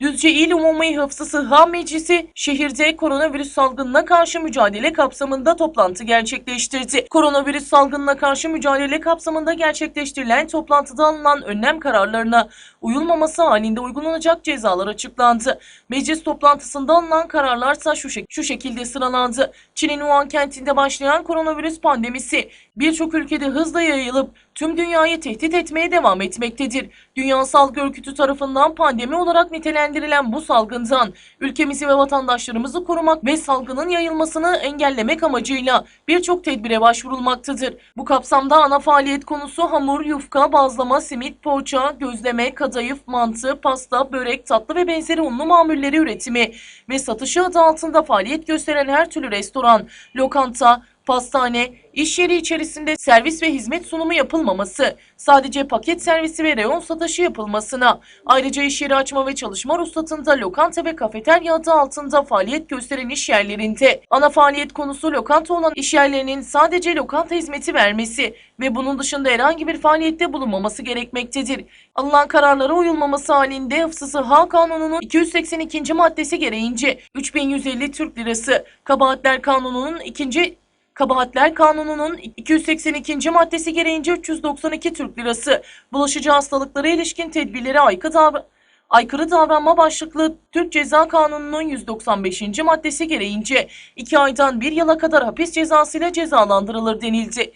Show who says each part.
Speaker 1: Düzce İl Umumi Hıfzı Sıhha Meclisi şehirde koronavirüs salgınına karşı mücadele kapsamında toplantı gerçekleştirdi. Koronavirüs salgınına karşı mücadele kapsamında gerçekleştirilen toplantıda alınan önlem kararlarına uyulmaması halinde uygulanacak cezalar açıklandı. Meclis toplantısında alınan kararlarsa şu, şek- şu şekilde sıralandı. Çin'in Wuhan kentinde başlayan koronavirüs pandemisi birçok ülkede hızla yayılıp tüm dünyayı tehdit etmeye devam etmektedir. Dünya Sağlık Örgütü tarafından pandemi olarak nitelendirilen bu salgından ülkemizi ve vatandaşlarımızı korumak ve salgının yayılmasını engellemek amacıyla birçok tedbire başvurulmaktadır. Bu kapsamda ana faaliyet konusu hamur, yufka, bazlama, simit, poğaça, gözleme, kadayıf, mantı, pasta, börek, tatlı ve benzeri unlu mamulleri üretimi ve satışı adı altında faaliyet gösteren her türlü restoran, lokanta, pastane, iş yeri içerisinde servis ve hizmet sunumu yapılmaması, sadece paket servisi ve reyon satışı yapılmasına, ayrıca iş yeri açma ve çalışma ruhsatında lokanta ve kafeterya adı altında faaliyet gösteren iş yerlerinde, ana faaliyet konusu lokanta olan iş yerlerinin sadece lokanta hizmeti vermesi ve bunun dışında herhangi bir faaliyette bulunmaması gerekmektedir. Alınan kararlara uyulmaması halinde Hıfzı Sıhha Kanunu'nun 282. maddesi gereğince 3150 Türk Lirası, Kabahatler Kanunu'nun ikinci Kabahatler Kanunu'nun 282. maddesi gereğince 392 Türk Lirası, bulaşıcı hastalıklara ilişkin tedbirlere aykırı, davra- aykırı davranma başlıklı Türk Ceza Kanunu'nun 195. maddesi gereğince 2 aydan 1 yıla kadar hapis cezasıyla cezalandırılır denildi.